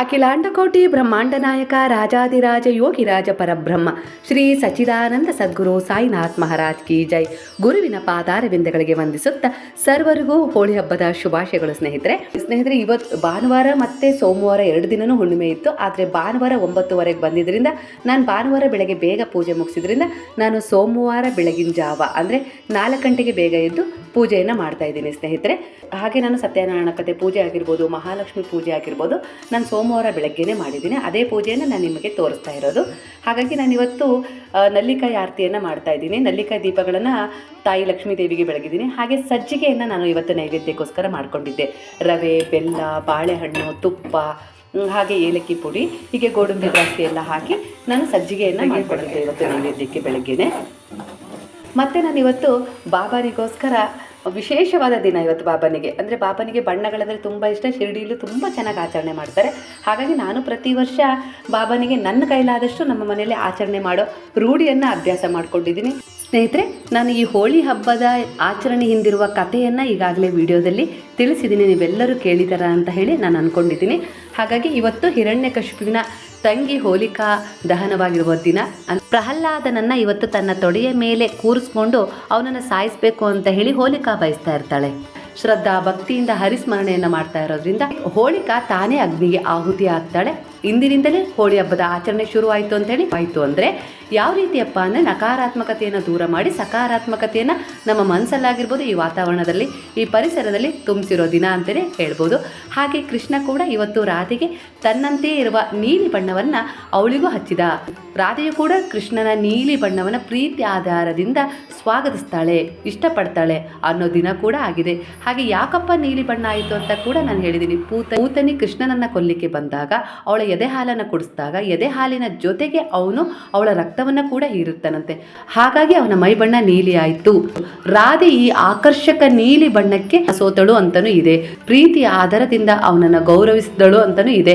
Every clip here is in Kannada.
ಅಖಿಲಾಂಡಕೋಟಿ ಬ್ರಹ್ಮಾಂಡ ನಾಯಕ ರಾಜಾದಿರಾಜ ಯೋಗಿರಾಜ ಪರಬ್ರಹ್ಮ, ಶ್ರೀ ಸಚ್ಚಿದಾನಂದ ಸದ್ಗುರು ಸಾಯಿನಾಥ್ ಮಹಾರಾಜ್ ಕಿ ಜೈ. ಗುರುವಿನ ಪಾದಾರವಿಂದಗಳಿಗೆ ವಂದಿಸುತ್ತಾ ಸರ್ವರಿಗೂ ಹೋಳಿ ಹಬ್ಬದ ಶುಭಾಶಯಗಳು ಸ್ನೇಹಿತರೆ. ಸ್ನೇಹಿತರೆ ಇವತ್ತು ಭಾನುವಾರ ಮತ್ತೆ ಸೋಮವಾರ ಎರಡು ದಿನವೂ ಹುಣ್ಣಿಮೆ ಇತ್ತು. ಆದರೆ ಭಾನುವಾರ ಒಂಬತ್ತುವರೆಗೆ ಬಂದಿದ್ದರಿಂದ ನಾನು ಭಾನುವಾರ ಬೆಳಗ್ಗೆ ಬೇಗ ಪೂಜೆ ಮುಗಿಸಿದ್ರಿಂದ ನಾನು ಸೋಮವಾರ ಬೆಳಗಿನ ಜಾವ, ಅಂದರೆ ನಾಲ್ಕು ಗಂಟೆಗೆ ಬೇಗ ಎದ್ದು ಪೂಜೆಯನ್ನು ಮಾಡ್ತಾ ಇದ್ದೀನಿ ಸ್ನೇಹಿತರೆ. ಹಾಗೆ ನಾನು ಸತ್ಯನಾರಾಯಣ ಕತೆ ಪೂಜೆ ಆಗಿರ್ಬೋದು, ಮಹಾಲಕ್ಷ್ಮಿ ಪೂಜೆ ಆಗಿರ್ಬೋದು, ನಾನು ಸೋಮವಾರ ಬೆಳಗ್ಗೆನೇ ಮಾಡಿದ್ದೀನಿ. ಅದೇ ಪೂಜೆಯನ್ನು ನಾನು ನಿಮಗೆ ತೋರಿಸ್ತಾ ಇರೋದು. ಹಾಗಾಗಿ ನಾನು ಇವತ್ತು ನಲ್ಲಿಕಾಯಿ ಆರತಿಯನ್ನು ಮಾಡ್ತಾ ಇದ್ದೀನಿ. ನಲ್ಲಿಕಾಯಿ ದೀಪಗಳನ್ನು ತಾಯಿ ಲಕ್ಷ್ಮೀ ದೇವಿಗೆ ಬೆಳಗಿದ್ದೀನಿ. ಹಾಗೆ ಸಜ್ಜಿಗೆಯನ್ನು ನಾನು ಇವತ್ತು ನೈವೇದ್ಯಕ್ಕೋಸ್ಕರ ಮಾಡಿಕೊಂಡಿದ್ದೆ. ರವೆ ಬೆಲ್ಲ ಬಾಳೆಹಣ್ಣು ತುಪ್ಪ ಹಾಗೆ ಏಲಕ್ಕಿ ಪುಡಿ ಹೀಗೆ ಗೋಡಂಬಿ ದ್ರಾಕ್ಷಿ ಎಲ್ಲ ಹಾಕಿ ನಾನು ಸಜ್ಜಿಗೆಯನ್ನು ಮಾಡಿಕೊಂಡಿದ್ದೆ ಇವತ್ತು ನೈವೇದ್ಯಕ್ಕೆ ಬೆಳಗ್ಗೆನೆ. ಮತ್ತು ನಾನು ಇವತ್ತು ಬಾಬಾನಿಗೋಸ್ಕರ ವಿಶೇಷವಾದ ದಿನ ಇವತ್ತು ಬಾಬನಿಗೆ ಅಂದರೆ ಬಾಬನಿಗೆ ಬಣ್ಣಗಳಂದರೆ ತುಂಬ ಇಷ್ಟ ಶಿರಡಿಯಲ್ಲೂ ತುಂಬ ಚೆನ್ನಾಗಿ ಆಚರಣೆ ಮಾಡ್ತಾರೆ. ಹಾಗಾಗಿ ನಾನು ಪ್ರತಿ ವರ್ಷ ಬಾಬನಿಗೆ ನನ್ನ ಕೈಲಾದಷ್ಟು ನಮ್ಮ ಮನೆಯಲ್ಲಿ ಆಚರಣೆ ಮಾಡೋ ರೂಢಿಯನ್ನು ಅಭ್ಯಾಸ ಮಾಡಿಕೊಂಡಿದ್ದೀನಿ. ಸ್ನೇಹಿತರೆ, ನಾನು ಈ ಹೋಳಿ ಹಬ್ಬದ ಆಚರಣೆ ಹಿಂದಿರುವ ಕಥೆಯನ್ನು ಈಗಾಗಲೇ ವಿಡಿಯೋದಲ್ಲಿ ತಿಳಿಸಿದ್ದೀನಿ. ನೀವೆಲ್ಲರೂ ಕೇಳಿದಾರ ಅಂತ ಹೇಳಿ ನಾನು ಅಂದ್ಕೊಂಡಿದ್ದೀನಿ ಹಾಗಾಗಿ ಇವತ್ತು ಹಿರಣ್ಯಕಶಿಪುವಿನ ತಂಗಿ ಹೋಲಿಕಾ ದಹನವಾಗಿರುವ ದಿನ. ಪ್ರಹ್ಲಾದನನ್ನ ಇವತ್ತು ತನ್ನ ತೊಡೆಯ ಮೇಲೆ ಕೂರಿಸ್ಕೊಂಡು ಅವನನ್ನು ಸಾಯಿಸಬೇಕು ಅಂತ ಹೇಳಿ ಹೋಲಿಕಾ ಬಯಸ್ತಾ ಇರ್ತಾಳೆ. ಶ್ರದ್ಧಾ ಭಕ್ತಿಯಿಂದ ಹರಿಸ್ಮರಣೆಯನ್ನು ಮಾಡ್ತಾ ಇರೋದ್ರಿಂದ ಹೋಳಿಕಾ ತಾನೇ ಅಗ್ನಿಗೆ ಆಹುತಿ ಆಗ್ತಾಳೆ ಇಂದಿನಿಂದಲೇ ಹೋಳಿ ಹಬ್ಬದ ಆಚರಣೆ ಶುರುವಾಯಿತು ಅಂತೇಳಿ ಆಯಿತು ಅಂದರೆ ಯಾವ ರೀತಿಯಪ್ಪ ಅಂದರೆ ನಕಾರಾತ್ಮಕತೆಯನ್ನು ದೂರ ಮಾಡಿ ಸಕಾರಾತ್ಮಕತೆಯನ್ನು ನಮ್ಮ ಮನಸ್ಸಲ್ಲಾಗಿರ್ಬೋದು ಈ ವಾತಾವರಣದಲ್ಲಿ, ಈ ಪರಿಸರದಲ್ಲಿ ತುಂಬಿಸಿರೋ ದಿನ ಅಂತಲೇ ಹೇಳ್ಬೋದು. ಹಾಗೆ ಕೃಷ್ಣ ಕೂಡ ಇವತ್ತು ರಾಧೆಗೆ ತನ್ನಂತೆಯೇ ಇರುವ ನೀಲಿ ಬಣ್ಣವನ್ನು ಅವಳಿಗೂ ಹಚ್ಚಿದ. ರಾಧೆಯು ಕೂಡ ಕೃಷ್ಣನ ನೀಲಿ ಬಣ್ಣವನ್ನು ಪ್ರೀತಿ ಆಧಾರದಿಂದ ಸ್ವಾಗತಿಸ್ತಾಳೆ, ಇಷ್ಟಪಡ್ತಾಳೆ ಅನ್ನೋ ದಿನ ಕೂಡ ಆಗಿದೆ. ಹಾಗೆ ಯಾಕಪ್ಪ ನೀಲಿ ಬಣ್ಣ ಆಯಿತು ಅಂತ ಕೂಡ ನಾನು ಹೇಳಿದ್ದೀನಿ ಪೂತ ಪೂತನಿ ಕೃಷ್ಣನನ್ನು ಕೊಲ್ಲಿಕ್ಕೆ ಬಂದಾಗ ಅವಳ ಎದೆ ಹಾಲನ್ನು ಕುಡಿಸಿದಾಗ ಎದೆ ಹಾಲಿನ ಜೊತೆಗೆ ಅವನು ಅವಳ ರಕ್ತವನ್ನು ಕೂಡ ಹೀರುತ್ತಾನಂತೆ. ಹಾಗಾಗಿ ಅವನ ಮೈ ಬಣ್ಣ ನೀಲಿ ಆಯಿತು. ರಾಧೆ ಈ ಆಕರ್ಷಕ ನೀಲಿ ಬಣ್ಣಕ್ಕೆ ಸೋತಳು ಅಂತನೂ ಇದೆ. ಪ್ರೀತಿಯ ಆಧಾರದಿಂದ ಅವನನ್ನು ಗೌರವಿಸಿದಳು ಅಂತನೂ ಇದೆ.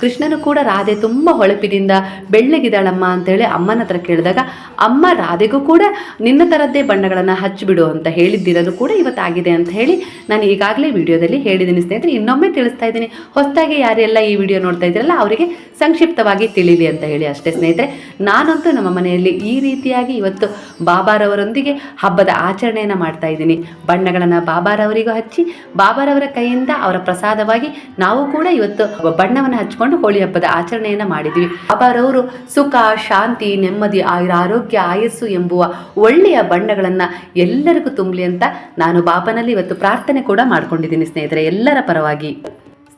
ಕೃಷ್ಣನು ಕೂಡ ರಾಧೆ ತುಂಬ ಹೊಳಪಿನಿಂದ ಬೆಳ್ಳಗಿದಾಳಮ್ಮ ಅಂತೇಳಿ ಅಮ್ಮನ ಹತ್ರ ಕೇಳಿದಾಗ, ಅಮ್ಮ, ರಾಧೆಗೂ ಕೂಡ ನಿನ್ನ ಥರದ್ದೇ ಬಣ್ಣಗಳನ್ನು ಹಚ್ಚಿಬಿಡು ಅಂತ ಹೇಳಿದ್ದಿರೋದು ಕೂಡ ಇವತ್ತಾಗಿದೆ ಅಂತ ಹೇಳಿ ನಾನು ಈಗಾಗಲೇ ವಿಡಿಯೋದಲ್ಲಿ ಹೇಳಿದ್ದೀನಿ ಸ್ನೇಹಿತರೆ, ಇನ್ನೊಮ್ಮೆ ತಿಳಿಸ್ತಾ ಇದ್ದೀನಿ. ಹೊಸದಾಗಿ ಯಾರೆಲ್ಲ ಈ ವಿಡಿಯೋ ನೋಡ್ತಾ ಇದ್ದೀರಲ್ಲ ಅವರಿಗೆ ಸಂಕ್ಷಿಪ್ತವಾಗಿ ತಿಳಿಲಿ ಅಂತ ಹೇಳಿ ಅಷ್ಟೇ ಸ್ನೇಹಿತರೆ. ನಾನಂತೂ ನಮ್ಮ ಮನೆಯಲ್ಲಿ ಈ ರೀತಿಯಾಗಿ ಇವತ್ತು ಬಾಬಾರವರೊಂದಿಗೆ ಹಬ್ಬದ ಆಚರಣೆಯನ್ನು ಮಾಡ್ತಾ ಇದ್ದೀನಿ. ಬಣ್ಣಗಳನ್ನು ಬಾಬಾರವರಿಗೂ ಹಚ್ಚಿ, ಬಾಬಾರವರ ಕೈಯಿಂದ ಅವರ ಪ್ರಸಾದವಾಗಿ ನಾವು ಕೂಡ ಇವತ್ತು ಬಣ್ಣವನ್ನು ಹಚ್ಕೊಂಡು ಹೋಳಿ ಹಬ್ಬದ ಆಚರಣೆಯನ್ನು ಮಾಡಿದ್ವಿ. ಬಾಬಾರವರು ಸುಖ, ಶಾಂತಿ, ನೆಮ್ಮದಿ ಆಯುರ ಆರೋಗ್ಯ, ಆಯಸ್ಸು ಎಂಬುವ ಒಳ್ಳೆಯ ಬಣ್ಣಗಳನ್ನು ಎಲ್ಲರಿಗೂ ತುಂಬಲಿ ಅಂತ ನಾನು ಬಾಬನಲ್ಲಿ ಇವತ್ತು ಪ್ರಾರ್ಥನೆ ಕೂಡ ಮಾಡ್ಕೊಂಡಿದ್ದೀನಿ ಸ್ನೇಹಿತರೆ. ಎಲ್ಲರ ಪರವಾಗಿ.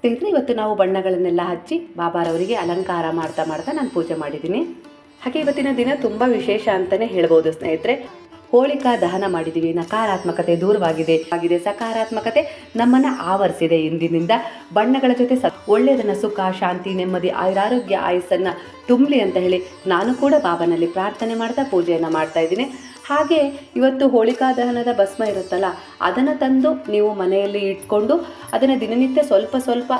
ಸ್ನೇಹಿತರೆ ಇವತ್ತು ನಾವು ಬಣ್ಣಗಳನ್ನೆಲ್ಲ ಹಚ್ಚಿ ಬಾಬಾರವರಿಗೆ ಅಲಂಕಾರ ಮಾಡ್ತಾ ಮಾಡ್ತಾ ನಾನು ಪೂಜೆ ಮಾಡಿದ್ದೀನಿ. ಹಾಗೆ ಇವತ್ತಿನ ದಿನ ತುಂಬ ವಿಶೇಷ ಅಂತಲೇ ಹೇಳ್ಬೋದು ಸ್ನೇಹಿತರೆ. ಹೋಳಿಕಾ ದಹನ ಮಾಡಿದ್ದೀವಿ ನಕಾರಾತ್ಮಕತೆ ದೂರವಾಗಿದೆ. ಆಗಿದೆ. ಸಕಾರಾತ್ಮಕತೆ ನಮ್ಮನ್ನು ಆವರಿಸಿದೆ ಇಂದಿನಿಂದ. ಬಣ್ಣಗಳ ಜೊತೆ ಸ ಒಳ್ಳೆಯದನ್ನು ಸುಖ, ಶಾಂತಿ, ನೆಮ್ಮದಿ ಆಯುರಾರೋಗ್ಯ ಆಯಸ್ಸನ್ನು ತುಂಬಲಿ ಅಂತ ಹೇಳಿ ನಾನು ಕೂಡ ಬಾಬನಲ್ಲಿ ಪ್ರಾರ್ಥನೆ ಮಾಡ್ತಾ ಪೂಜೆಯನ್ನು ಮಾಡ್ತಾ ಇದ್ದೀನಿ. ಹಾಗೆ ಇವತ್ತು ಹೋಳಿಕಾ ದಹನದ ಭಸ್ಮ ಇರುತ್ತಲ್ಲ, ಅದನ್ನು ತಂದು ನೀವು ಮನೆಯಲ್ಲಿ ಇಟ್ಕೊಂಡು ಅದನ್ನು ದಿನನಿತ್ಯ ಸ್ವಲ್ಪ ಸ್ವಲ್ಪ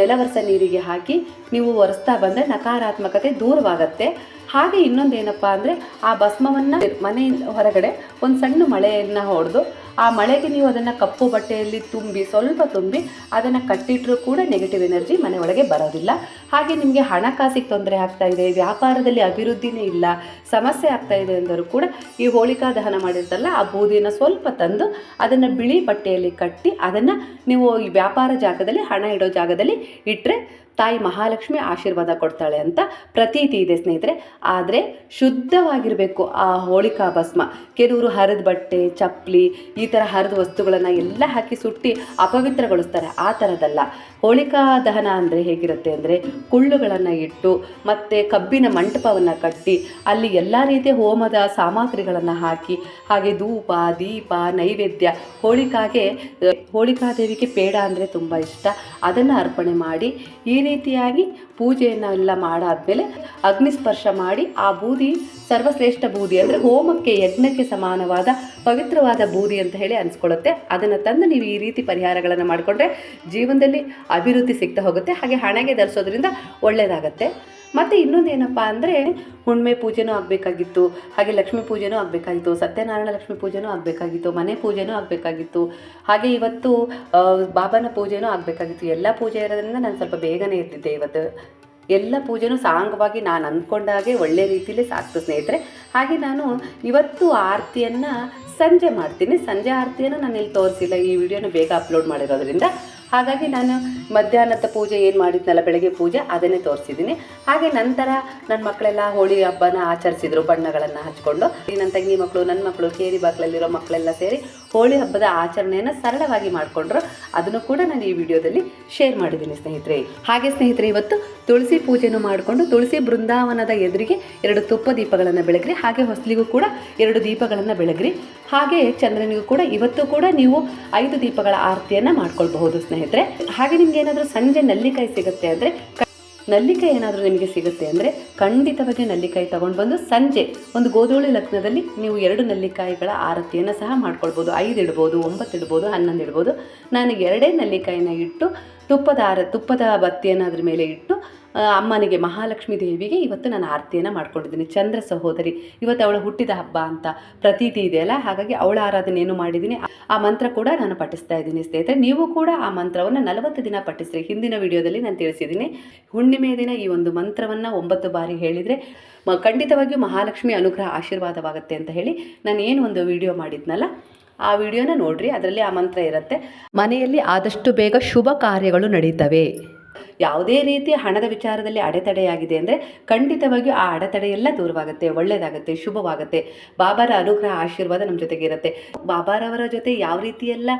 ನೆಲವರ್ಸ ನೀರಿಗೆ ಹಾಕಿ ನೀವು ಒರೆಸ್ತಾ ಬಂದರೆ ನಕಾರಾತ್ಮಕತೆ ದೂರವಾಗತ್ತೆ. ಹಾಗೆ ಇನ್ನೊಂದೇನಪ್ಪ ಅಂದರೆ ಆ ಭಸ್ಮವನ್ನು ಮನೆಯಿಂದ ಹೊರಗಡೆ ಒಂದು ಸಣ್ಣ ಮಳೆಯನ್ನು ಹೊಡೆದು ಆ ಮಳೆಗೆ ನೀವು ಅದನ್ನು ಕಪ್ಪು ಬಟ್ಟೆಯಲ್ಲಿ ತುಂಬಿ, ಸ್ವಲ್ಪ ತುಂಬಿ ಅದನ್ನು ಕಟ್ಟಿಟ್ಟರೂ ಕೂಡ ನೆಗೆಟಿವ್ ಎನರ್ಜಿ ಮನೆ ಒಳಗೆ ಬರೋದಿಲ್ಲ. ಹಾಗೆ ನಿಮಗೆ ಹಣಕಾಸಿಗೆ ತೊಂದರೆ ಆಗ್ತಾ ಇದೆ, ವ್ಯಾಪಾರದಲ್ಲಿ ಅಭಿವೃದ್ಧಿನೇ ಇಲ್ಲ, ಸಮಸ್ಯೆ ಆಗ್ತಾ ಇದೆ ಅಂದರೂ ಕೂಡ ಈ ಹೋಳಿಕಾ ದಹನ ಮಾಡಿರ್ತಲ್ಲ ಆ ಬೂದಿಯನ್ನು ಸ್ವಲ್ಪ ತಂದು ಅದನ್ನು ಬಿಳಿ ಬಟ್ಟೆಯಲ್ಲಿ ಕಟ್ಟಿ ಅದನ್ನು ನೀವು ಈ ವ್ಯಾಪಾರ ಜಾಗದಲ್ಲಿ, ಹಣ ಇಡೋ ಜಾಗದಲ್ಲಿ ಇಟ್ಟರೆ ತಾಯಿ ಮಹಾಲಕ್ಷ್ಮಿ ಆಶೀರ್ವಾದ ಕೊಡ್ತಾಳೆ ಅಂತ ಪ್ರತೀತಿ ಇದೆ ಸ್ನೇಹಿತರೆ. ಆದರೆ ಶುದ್ಧವಾಗಿರಬೇಕು ಆ ಹೋಳಿಕಾ ಭಸ್ಮ. ಕೆಲವರು ಹರಿದ ಬಟ್ಟೆ ಚಪ್ಪಲಿ ಈ ಥರ ಹರಿದ ವಸ್ತುಗಳನ್ನು ಎಲ್ಲ ಹಾಕಿ ಸುಟ್ಟಿ ಅಪವಿತ್ರಗೊಳಿಸ್ತಾರೆ. ಆ ಥರದಲ್ಲ ಹೋಳಿಕಾ ದಹನ ಅಂದರೆ ಹೇಗಿರುತ್ತೆ ಅಂದರೆ ಕುಳ್ಳುಗಳನ್ನು ಇಟ್ಟು ಮತ್ತು ಕಬ್ಬಿನ ಮಂಟಪವನ್ನು ಕಟ್ಟಿ ಅಲ್ಲಿ ಎಲ್ಲ ರೀತಿಯ ಹೋಮದ ಸಾಮಗ್ರಿಗಳನ್ನು ಹಾಕಿ, ಹಾಗೆ ಧೂಪ, ದೀಪ, ನೈವೇದ್ಯ, ಹೋಳಿಕಾಗೆ ಹೋಳಿಕಾದೇವಿಗೆ ಪೇಡ ಅಂದರೆ ತುಂಬ ಇಷ್ಟ. ಅದನ್ನು ಅರ್ಪಣೆ ಮಾಡಿ ಈ ರೀತಿಯಾಗಿ ಪೂಜೆಯನ್ನು ಎಲ್ಲ ಮಾಡಾದಮೇಲೆ ಅಗ್ನಿಸ್ಪರ್ಶ ಮಾಡಿ ಆ ಬೂದಿ ಸರ್ವಶ್ರೇಷ್ಠ ಬೂದಿ ಅಂದರೆ ಹೋಮಕ್ಕೆ ಯಜ್ಞಕ್ಕೆ ಸಮಾನವಾದ ಪವಿತ್ರವಾದ ಬೂದಿ ಅಂತ ಹೇಳಿ ಅನಿಸ್ಕೊಳ್ಳುತ್ತೆ. ಅದನ್ನು ತಂದು ನೀವು ಈ ರೀತಿ ಪರಿಹಾರಗಳನ್ನು ಮಾಡಿಕೊಂಡ್ರೆ ಜೀವನದಲ್ಲಿ ಅಭಿವೃದ್ಧಿ ಸಿಗ್ತಾ ಹೋಗುತ್ತೆ. ಹಾಗೆ ಹಣೆಗೆ ಧರಿಸೋದ್ರಿಂದ ಒಳ್ಳೆಯದಾಗತ್ತೆ ಮತ್ತು ಇನ್ನೊಂದು ಏನಪ್ಪ ಅಂದರೆ ಹುಣ್ಮೆ ಪೂಜೆನೂ ಆಗಬೇಕಾಗಿತ್ತು, ಹಾಗೆ ಲಕ್ಷ್ಮೀ ಪೂಜೆನೂ ಆಗಬೇಕಾಗಿತ್ತು, ಸತ್ಯನಾರಾಯಣ ಲಕ್ಷ್ಮೀ ಪೂಜೆನೂ ಆಗಬೇಕಾಗಿತ್ತು, ಮನೆ ಪೂಜೆನೂ ಆಗಬೇಕಾಗಿತ್ತು, ಹಾಗೆ ಇವತ್ತು ಬಾಬನ ಪೂಜೆನೂ ಆಗಬೇಕಾಗಿತ್ತು. ಎಲ್ಲ ಪೂಜೆ ಇರೋದ್ರಿಂದ ನಾನು ಸ್ವಲ್ಪ ಬೇಗನೆ ಇರ್ತಿದ್ದೆ ಇವತ್ತು. ಎಲ್ಲ ಪೂಜೆನೂ ಸಾಂಗವಾಗಿ ನಾನು ಅಂದ್ಕೊಂಡಾಗೆ ಒಳ್ಳೆ ರೀತಿಯಲ್ಲಿ ಸಾಕ್ತು ಸ್ನೇಹಿತರೆ. ಹಾಗೆ ನಾನು ಇವತ್ತು ಆರತಿಯನ್ನು ಸಂಜೆ ಮಾಡ್ತೀನಿ. ಸಂಜೆ ಆರತಿಯನ್ನು ನಾನು ಇಲ್ಲಿ ತೋರಿಸಿಲ್ಲ. ಈ ವಿಡಿಯೋನ ಬೇಗ ಅಪ್ಲೋಡ್ ಮಾಡಿರೋದ್ರಿಂದ. ಹಾಗಾಗಿ ನಾನು ಮಧ್ಯಾಹ್ನದ ಪೂಜೆ ಏನು ಮಾಡಿದ್ನಲ್ಲ, ಬೆಳಗ್ಗೆ ಪೂಜೆ, ಅದನ್ನೇ ತೋರಿಸಿದ್ದೀನಿ. ಹಾಗೆ ನಂತರ ನನ್ನ ಮಕ್ಕಳೆಲ್ಲ ಹೋಳಿ ಹಬ್ಬನ ಆಚರಿಸಿದ್ರು, ಬಣ್ಣಗಳನ್ನು ಹಚ್ಕೊಂಡು. ನನ್ನ ತಂಗಿ ಮಕ್ಕಳು ನನ್ನ ಮಕ್ಕಳು ಕೇರಿ ಬಾಗ್ಲಲ್ಲಿರೋ ಮಕ್ಕಳೆಲ್ಲ ಸೇರಿ ಹೋಳಿ ಹಬ್ಬದ ಆಚರಣೆಯನ್ನು ಸರಳವಾಗಿ ಮಾಡಿಕೊಂಡ್ರು. ಅದನ್ನು ಕೂಡ ನಾನು ಈ ವಿಡಿಯೋದಲ್ಲಿ ಶೇರ್ ಮಾಡಿದ್ದೀನಿ ಸ್ನೇಹಿತರೆ. ಹಾಗೆ ಸ್ನೇಹಿತರೆ, ಇವತ್ತು ತುಳಸಿ ಪೂಜೆನೂ ಮಾಡಿಕೊಂಡು ತುಳಸಿ ಬೃಂದಾವನದ ಎದುರಿಗೆ ಎರಡು ತುಪ್ಪ ದೀಪಗಳನ್ನು ಬೆಳಗ್ರಿ, ಹಾಗೆ ಹೊಸಲಿಗೂ ಕೂಡ ಎರಡು ದೀಪಗಳನ್ನು ಬೆಳಗ್ರಿ. ಹಾಗೆ ಚಂದ್ರನಿಗೂ ಕೂಡ ಇವತ್ತು ಕೂಡ ನೀವು ಐದು ದೀಪಗಳ ಆರತಿಯನ್ನು ಮಾಡ್ಕೊಳ್ಬಹುದು ಸ್ನೇಹಿತರೆ. ಹಾಗೆ ನಿಮ್ಗೆ ಏನಾದರೂ ಸಂಜೆ ನಲ್ಲಿಕಾಯಿ ಸಿಗುತ್ತೆ ಅಂದರೆ ನಲ್ಲಿಕಾಯಿ ಏನಾದರೂ ನಿಮಗೆ ಸಿಗುತ್ತೆ ಅಂದರೆ ಖಂಡಿತವಾಗಿ ನಲ್ಲಿಕಾಯಿ ತಗೊಂಡು ಬಂದು ಸಂಜೆ ಒಂದು ಗೋಧೂಳಿ ಲಗ್ನದಲ್ಲಿ ನೀವು ಎರಡು ನಲ್ಲಿಕಾಯಿಗಳ ಆರತಿಯನ್ನು ಸಹ ಮಾಡ್ಕೊಳ್ಬೋದು. ಐದು ಇಡ್ಬೋದು, ಒಂಬತ್ತು ಇಡ್ಬೋದು, ಹನ್ನೊಂದು ಇಡ್ಬೋದು. ನಾನು ಎರಡೇ ನಲ್ಲಿಕಾಯಿನ ಇಟ್ಟು ತುಪ್ಪದ ಆರ, ತುಪ್ಪದ ಬತ್ತಿಯನ್ನು ಅದ್ರ ಮೇಲೆ ಇಟ್ಟು ಅಮ್ಮನಿಗೆ ಮಹಾಲಕ್ಷ್ಮೀ ದೇವಿಗೆ ಇವತ್ತು ನಾನು ಆರತಿಯನ್ನು ಮಾಡ್ಕೊಂಡಿದ್ದೀನಿ. ಚಂದ್ರ ಸಹೋದರಿ, ಇವತ್ತು ಅವಳ ಹುಟ್ಟಿದ ಹಬ್ಬ ಅಂತ ಪ್ರತೀತಿ ಇದೆಯಲ್ಲ ಹಾಗಾಗಿ ಅವಳ ಆರಾಧನೆಯನ್ನು ಮಾಡಿದ್ದೀನಿ? ಆ ಮಂತ್ರ ಕೂಡ ನಾನು ಪಠಿಸ್ತಾ ಇದ್ದೀನಿ ಸ್ನೇಹಿತರೆ. ನೀವು ಕೂಡ ಆ ಮಂತ್ರವನ್ನು ನಲವತ್ತು ದಿನ ಪಠಿಸ್ರಿ. ಹಿಂದಿನ ವಿಡಿಯೋದಲ್ಲಿ ನಾನು ತಿಳಿಸಿದ್ದೀನಿ. ಹುಣ್ಣಿಮೆಯ ದಿನ ಈ ಒಂದು ಮಂತ್ರವನ್ನು ಒಂಬತ್ತು ಬಾರಿ ಹೇಳಿದರೆ ಖಂಡಿತವಾಗಿಯೂ ಮಹಾಲಕ್ಷ್ಮಿ ಅನುಗ್ರಹ ಆಶೀರ್ವಾದವಾಗುತ್ತೆ ಅಂತ ಹೇಳಿ ನಾನು ಏನು ಒಂದು ವಿಡಿಯೋ ಮಾಡಿದ್ನಲ್ಲ, ಆ ವಿಡಿಯೋನ ನೋಡ್ರಿ. ಅದರಲ್ಲಿ ಆ ಮಂತ್ರ ಇರುತ್ತೆ. ಮನೆಯಲ್ಲಿ ಆದಷ್ಟು ಬೇಗ ಶುಭ ಕಾರ್ಯಗಳು ನಡೀತವೆ. ಯಾವುದೇ ರೀತಿಯ ಹಣದ ವಿಚಾರದಲ್ಲಿ ಅಡೆತಡೆಯಾಗಿದೆ ಅಂದರೆ ಖಂಡಿತವಾಗಿಯೂ ಆ ಅಡೆತಡೆ ಎಲ್ಲ ದೂರವಾಗುತ್ತೆ ಒಳ್ಳೆಯದಾಗುತ್ತೆ ಶುಭವಾಗುತ್ತೆ. ಬಾಬಾರ ಅನುಗ್ರಹ ಆಶೀರ್ವಾದ ನಮ್ಮ ಜೊತೆಗೆ ಇರುತ್ತೆ. ಬಾಬಾರವರ ಜೊತೆ ಯಾವ ರೀತಿಯೆಲ್ಲ,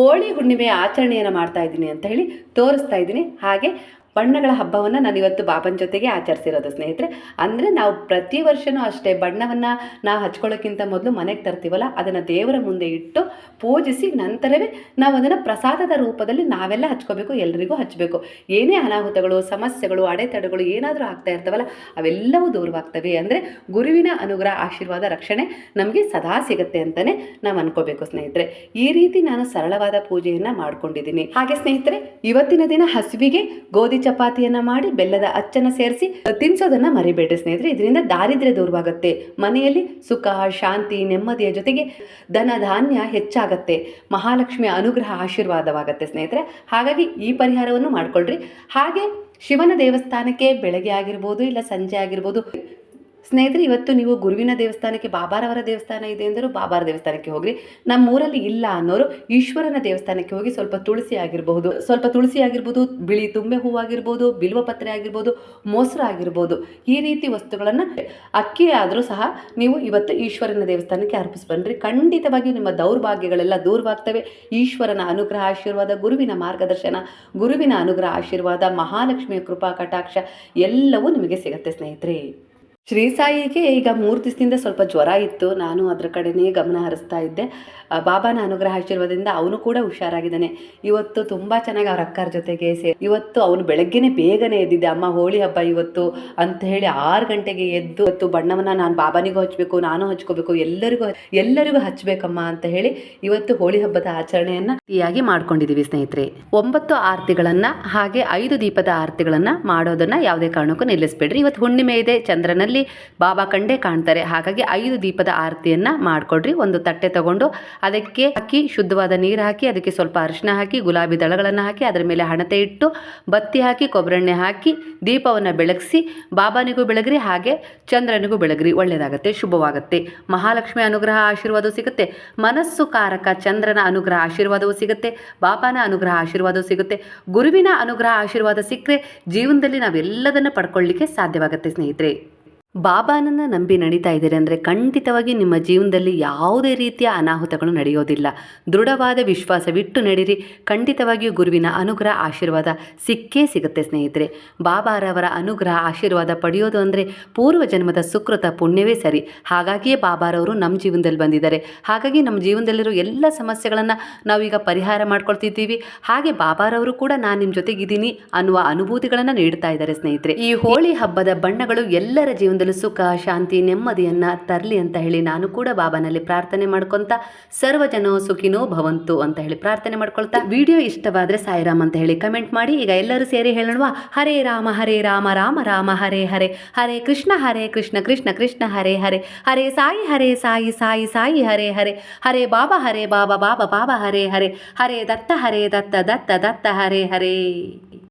ಹೋಳಿ ಹುಣ್ಣಿಮೆಯ ಆಚರಣೆಯನ್ನು ಮಾಡ್ತಾ ಇದ್ದೀನಿ ಅಂತ ಹೇಳಿ ತೋರಿಸ್ತಾ ಇದ್ದೀನಿ. ಹಾಗೆ ಬಣ್ಣಗಳ ಹಬ್ಬವನ್ನು ನಾನು ಇವತ್ತು ಬಾಬನ ಜೊತೆಗೆ ಆಚರಿಸಿರೋದು, ಸ್ನೇಹಿತರೆ. ಅಂದರೆ ನಾವು ಪ್ರತಿ ವರ್ಷವೂ ಅಷ್ಟೇ ಬಣ್ಣವನ್ನು ನಾವು ಹಚ್ಕೊಳ್ಳೋಕ್ಕಿಂತ ಮೊದಲು ಮನೆಗೆ ತರ್ತೀವಲ್ಲ, ಅದನ್ನು ದೇವರ ಮುಂದೆ ಇಟ್ಟು ಪೂಜಿಸಿ ನಂತರವೇ ನಾವು ಅದನ್ನು ಪ್ರಸಾದದ ರೂಪದಲ್ಲಿ ನಾವೆಲ್ಲ ಹಚ್ಕೋಬೇಕು, ಎಲ್ರಿಗೂ ಹಚ್ಚಬೇಕು ಏನೇ ಅನಾಹುತಗಳು, ಸಮಸ್ಯೆಗಳು, ಅಡೆತಡೆಗಳು ಏನಾದರೂ ಆಗ್ತಾ ಇರ್ತವಲ್ಲ, ಅವೆಲ್ಲವೂ ದೂರವಾಗ್ತವೆ. ಅಂದರೆ ಗುರುವಿನ ಅನುಗ್ರಹ, ಆಶೀರ್ವಾದ, ರಕ್ಷಣೆ ನಮಗೆ ಸದಾ ಸಿಗುತ್ತೆ ಅಂತಲೇ ನಾವು ಅನ್ಕೋಬೇಕು, ಸ್ನೇಹಿತರೆ. ಈ ರೀತಿ ನಾನು ಸರಳವಾದ ಪೂಜೆಯನ್ನು ಮಾಡ್ಕೊಂಡಿದ್ದೀನಿ. ಹಾಗೆ ಸ್ನೇಹಿತರೆ, ಇವತ್ತಿನ ದಿನ ಹಸುವಿಗೆ ಗೋಧಿ ಚಪಾತಿಯನ್ನ ಮಾಡಿ ಬೆಲ್ಲದ ಅಚ್ಚನ್ನ ಸೇರಿಸಿ, ತಿನ್ಸೋದನ್ನ ಮರಿಬೇಡ್ರಿ ಸ್ನೇಹಿತರೆ. ಇದರಿಂದ ದಾರಿದ್ರ್ಯ ದೂರವಾಗುತ್ತೆ. ಮನೆಯಲ್ಲಿ ಸುಖ, ಶಾಂತಿ, ನೆಮ್ಮದಿಯ ಜೊತೆಗೆ ಧನ ಧಾನ್ಯ ಹೆಚ್ಚಾಗತ್ತೆ. ಮಹಾಲಕ್ಷ್ಮಿಯ ಅನುಗ್ರಹ ಆಶೀರ್ವಾದವಾಗತ್ತೆ ಸ್ನೇಹಿತರೆ. ಹಾಗಾಗಿ ಈ ಪರಿಹಾರವನ್ನು ಮಾಡ್ಕೊಳ್ರಿ. ಹಾಗೆ ಶಿವನ ದೇವಸ್ಥಾನಕ್ಕೆ ಬೆಳಗ್ಗೆ ಆಗಿರ್ಬೋದು ಇಲ್ಲ ಸಂಜೆ ಆಗಿರ್ಬೋದು ಸ್ನೇಹಿತರೆ, ಇವತ್ತು ನೀವು ಗುರುವಿನ ದೇವಸ್ಥಾನಕ್ಕೆ, ಬಾಬಾರವರ ದೇವಸ್ಥಾನ ಇದೆ ಅಂದರೂ ಬಾಬಾರ ದೇವಸ್ಥಾನಕ್ಕೆ ಹೋಗ್ರಿ. ನಮ್ಮೂರಲ್ಲಿ ಇಲ್ಲ ಅನ್ನೋರು ಈಶ್ವರನ ದೇವಸ್ಥಾನಕ್ಕೆ ಹೋಗಿ ಸ್ವಲ್ಪ ತುಳಸಿ ಆಗಿರಬಹುದು. ಸ್ವಲ್ಪ ತುಳಸಿ ಆಗಿರ್ಬೋದು, ಬಿಳಿ ತುಂಬೆ ಹೂವು ಆಗಿರ್ಬೋದು, ಬಿಲ್ವ ಪತ್ರೆ ಆಗಿರ್ಬೋದು, ಮೊಸರು ಆಗಿರ್ಬೋದು. ಈ ರೀತಿ ವಸ್ತುಗಳನ್ನು ಅಕ್ಕಿ ಆದರೂ ಸಹ ನೀವು ಇವತ್ತು ಈಶ್ವರನ ದೇವಸ್ಥಾನಕ್ಕೆ ಅರ್ಪಿಸ್ಬನ್ರಿ ಖಂಡಿತವಾಗಿಯೂ ನಿಮ್ಮ ದೌರ್ಭಾಗ್ಯಗಳೆಲ್ಲ ದೂರವಾಗ್ತವೆ. ಈಶ್ವರನ ಅನುಗ್ರಹ, ಆಶೀರ್ವಾದ, ಗುರುವಿನ ಮಾರ್ಗದರ್ಶನ, ಗುರುವಿನ ಅನುಗ್ರಹ, ಆಶೀರ್ವಾದ, ಮಹಾಲಕ್ಷ್ಮಿಯ ಕೃಪಾ, ಕಟಾಕ್ಷ ಎಲ್ಲವೂ ನಿಮಗೆ ಸಿಗುತ್ತೆ ಸ್ನೇಹಿತರೆ. ಶ್ರೀ ಸಾಯಿಗೆ ಈಗ ಮೂರು ದಿವಸದಿಂದ ಸ್ವಲ್ಪ ಜ್ವರ ಇತ್ತು. ನಾನು ಅದರ ಕಡೆನೇ ಗಮನ ಹರಿಸ್ತಾ ಇದ್ದೆ. ಬಾಬಾನ ಅನುಗ್ರಹ ಆಶೀರ್ವಾದದಿಂದ ಅವನು ಕೂಡ ಹುಷಾರಾಗಿದ್ದಾನೆ. ಇವತ್ತು ತುಂಬ ಚೆನ್ನಾಗಿ ಅವ್ರ ಅಕ್ಕರ ಜೊತೆಗೆ ಸೇ, ಇವತ್ತು ಅವನು ಬೆಳಗ್ಗೆನೆ ಬೇಗನೆ ಎದ್ದಿದ್ದೆ. ಅಮ್ಮ ಹೋಳಿ ಹಬ್ಬ ಇವತ್ತು ಅಂತ ಹೇಳಿ ಆರು ಗಂಟೆಗೆ ಎದ್ದು ಇವತ್ತು ಬಣ್ಣವನ್ನು ನಾನು ಬಾಬಾನಿಗೂ ಹಚ್ಚಬೇಕು ನಾನು ಹಚ್ಕೋಬೇಕು, ಎಲ್ಲರಿಗೂ ಎಲ್ಲರಿಗೂ ಹಚ್ಚಬೇಕಮ್ಮ ಅಂತ ಹೇಳಿ ಇವತ್ತು ಹೋಳಿ ಹಬ್ಬದ ಆಚರಣೆಯನ್ನು ಟೀಯಾಗಿ ಮಾಡ್ಕೊಂಡಿದ್ದೀವಿ ಸ್ನೇಹಿತರೆ. ಒಂಬತ್ತು ಆರತಿಗಳನ್ನು ಹಾಗೆ ಐದು ದೀಪದ ಆರತಿಗಳನ್ನು ಮಾಡೋದನ್ನು ಯಾವುದೇ ಕಾರಣಕ್ಕೂ ನಿಲ್ಲಿಸ್ಬೇಡ್ರಿ. ಇವತ್ತು ಹುಣ್ಣಿಮೆ ಇದೆ, ಚಂದ್ರನಲ್ಲಿ ಬಾಬಾ ಕಂಡೇ ಕಾಣ್ತಾರೆ. ಹಾಗಾಗಿ ಐದು ದೀಪದ ಆರತಿಯನ್ನು ಮಾಡಿಕೊಡ್ರಿ. ಒಂದು ತಟ್ಟೆ ತಗೊಂಡು ಅದಕ್ಕೆ ಹಾಕಿ ಶುದ್ಧವಾದ ನೀರು ಹಾಕಿ, ಅದಕ್ಕೆ ಸ್ವಲ್ಪ ಅರಿಶಿನ ಹಾಕಿ, ಗುಲಾಬಿ ದಳಗಳನ್ನು ಹಾಕಿ, ಅದರ ಮೇಲೆ ಹಣತೆ ಇಟ್ಟು ಬತ್ತಿ ಹಾಕಿ, ಕೊಬ್ಬರೆಣ್ಣೆ ಹಾಕಿ, ದೀಪವನ್ನು ಬೆಳಗಿಸಿ, ಬಾಬಾನಿಗೂ ಬೆಳಗ್ರಿ, ಹಾಗೆ ಚಂದ್ರನಿಗೂ ಬೆಳಗ್ರಿ. ಒಳ್ಳೆಯದಾಗತ್ತೆ ಶುಭವಾಗುತ್ತೆ. ಮಹಾಲಕ್ಷ್ಮಿ ಅನುಗ್ರಹ ಆಶೀರ್ವಾದ ಸಿಗುತ್ತೆ. ಮನಸ್ಸು ಕಾರಕ ಚಂದ್ರನ ಅನುಗ್ರಹ ಆಶೀರ್ವಾದವೂ ಸಿಗುತ್ತೆ. ಬಾಬಾನ ಅನುಗ್ರಹ ಆಶೀರ್ವಾದವೂ ಸಿಗುತ್ತೆ. ಗುರುವಿನ ಅನುಗ್ರಹ ಆಶೀರ್ವಾದ ಸಿಕ್ಕರೆ ಜೀವನದಲ್ಲಿ ನಾವೆಲ್ಲದನ್ನು ಪಡ್ಕೊಳ್ಳಿಕ್ಕೆ ಸಾಧ್ಯವಾಗುತ್ತೆ ಸ್ನೇಹಿತರೆ. ಬಾಬಾನನ್ನು ನಂಬಿ ನಡೀತಾ ಇದ್ದೀರಿ ಅಂದರೆ ಖಂಡಿತವಾಗಿ ನಿಮ್ಮ ಜೀವನದಲ್ಲಿ ಯಾವುದೇ ರೀತಿಯ ಅನಾಹುತಗಳು ನಡೆಯೋದಿಲ್ಲ. ದೃಢವಾದ ವಿಶ್ವಾಸವಿಟ್ಟು ನಡೀರಿ ಖಂಡಿತವಾಗಿಯೂ ಗುರುವಿನ ಅನುಗ್ರಹ, ಆಶೀರ್ವಾದ ಸಿಕ್ಕೇ ಸಿಗುತ್ತೆ ಸ್ನೇಹಿತರೆ. ಬಾಬಾರವರ ಅನುಗ್ರಹ, ಆಶೀರ್ವಾದ ಪಡೆಯೋದು ಅಂದರೆ ಪೂರ್ವ ಜನ್ಮದ ಸುಕೃತ ಪುಣ್ಯವೇ ಸರಿ. ಹಾಗಾಗಿಯೇ ಬಾಬಾರವರು ನಮ್ಮ ಜೀವನದಲ್ಲಿ ಬಂದಿದ್ದಾರೆ. ಹಾಗಾಗಿ ನಮ್ಮ ಜೀವನದಲ್ಲಿರೋ ಎಲ್ಲ ಸಮಸ್ಯೆಗಳನ್ನು ನಾವೀಗ ಪರಿಹಾರ ಮಾಡ್ಕೊಳ್ತಿದ್ದೀವಿ. ಹಾಗೆ ಬಾಬಾರವರು ಕೂಡ ನಾನು ನಿಮ್ಮ ಜೊತೆಗಿದ್ದೀನಿ ಅನ್ನುವ ಅನುಭೂತಿಗಳನ್ನು ನೀಡ್ತಾ ಇದ್ದಾರೆ ಸ್ನೇಹಿತರೆ. ಈ ಹೋಳಿ ಹಬ್ಬದ ಬಣ್ಣಗಳು ಎಲ್ಲರ ಜೀವನದಲ್ಲಿ ಜೀವನದಲ್ಲೂ ಸುಖ, ಶಾಂತಿ, ನೆಮ್ಮದಿಯನ್ನು ತರಲಿ ಅಂತ ಹೇಳಿ ನಾನು ಕೂಡ ಬಾಬಾನಲ್ಲಿ ಪ್ರಾರ್ಥನೆ ಮಾಡ್ಕೊತ ಸರ್ವಜನೋ ಸುಖಿನೋ ಭವಂತು ಅಂತ ಹೇಳಿ ಪ್ರಾರ್ಥನೆ ಮಾಡ್ಕೊಳ್ತಾ. ವಿಡಿಯೋ ಇಷ್ಟವಾದರೆ ಸಾಯಿರಾಮ್ ಅಂತ ಹೇಳಿ ಕಮೆಂಟ್ ಮಾಡಿ. ಈಗ ಎಲ್ಲರೂ ಸೇರಿ ಹೇಳೋಣ ಹರೇ ರಾಮ ಹರೇ ರಾಮ ರಾಮ ರಾಮ, ಹರೇ ಹರೇ. ಹರೇ ಕೃಷ್ಣ ಹರೇ ಕೃಷ್ಣ ಕೃಷ್ಣ ಕೃಷ್ಣ, ಹರೇ ಹರೇ. ಹರೇ ಸಾಯಿ ಹರೇ ಸಾಯಿ ಸಾಯಿ ಸಾಯಿ, ಹರೇ ಹರೇ. ಹರೇ ಬಾಬಾ ಹರೇ ಬಾಬಾ ಬಾಬಾ ಬಾಬಾ, ಹರೇ ಹರೇ. ಹರೇ ದತ್ತ ಹರೇ ದತ್ತ ದತ್ತ ದತ್ತ, ಹರೇ ಹರೇ.